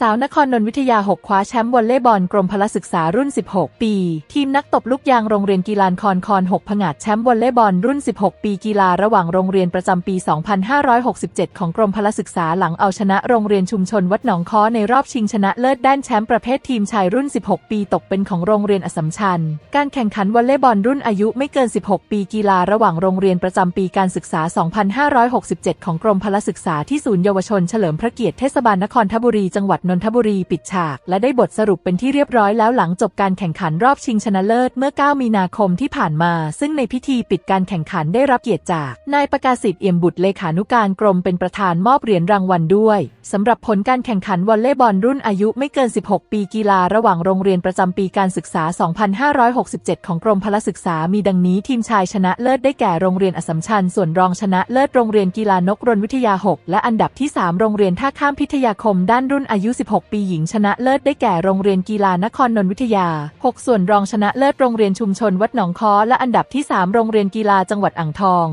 สาวนครนนท์วิทยา 6 คว้าแชมป์วอลเลย์บอลกรมพละศึกษารุ่น 16 ปี ทีมนักตบลูกยางโรงเรียนกีฬานครคอน 6 ผงาดแชมป์วอลเลย์บอลรุ่น 16 ปีกีฬาระหว่างโรงเรียนประจำปี 2567 ของกรมพละศึกษาหลังเอาชนะโรงเรียนชุมชนวัดหนองค้อในรอบชิงชนะเลิศด้านแชมป์ประเภททีมชายรุ่น 16 ปีตกเป็นของโรงเรียนอสมชัญ การแข่งขันวอลเลย์บอลรุ่นอายุไม่เกิน 16 ปีกีฬาระหว่างโรงเรียนประจำปีการศึกษา 2567 ของกรมพละศึกษาที่ศูนย์เยาวชนเฉลิมพระเกียรติเทศบาลนครทบุรีจังหวัดนนทบุรีปิดฉาก และได้บทสรุปเป็นที่เรียบร้อยแล้วหลังจบการแข่งขันรอบชิงชนะเลิศเมื่อ 9 มีนาคมที่ผ่านมา ซึ่งในพิธีปิดการแข่งขันได้รับเกียรติจาก นายประกาศิษฐ์เอี่ยมบุตรเลขานุการกรมเป็นประธานมอบเหรียญรางวัลด้วยสำหรับผลการแข่งขันวอลเลย์บอลรุ่นอายุไม่เกิน 16 ปีกีฬาระหว่างโรงเรียนประจำปีการศึกษา 2567 ของกรมพละศึกษามีดังนี้ทีมชายชนะเลิศได้แก่โรงเรียนอสสัมชัญส่วนรองชนะเลิศโรงเรียนกีฬานกรนวิทยา 6 และอันดับที่ 3 โรงเรียนท่าข้ามพิทยาคมด้านรุ่นอายุ 16 ปีหญิงชนะเลิศได้แก่โรงเรียนกีฬานครนนทวิทยา 6 ส่วนรองชนะเลิศโรงเรียนชุมชนวัดหนองค้อและอันดับที่ 3 โรงเรียนกีฬาจังหวัดอ่างทอง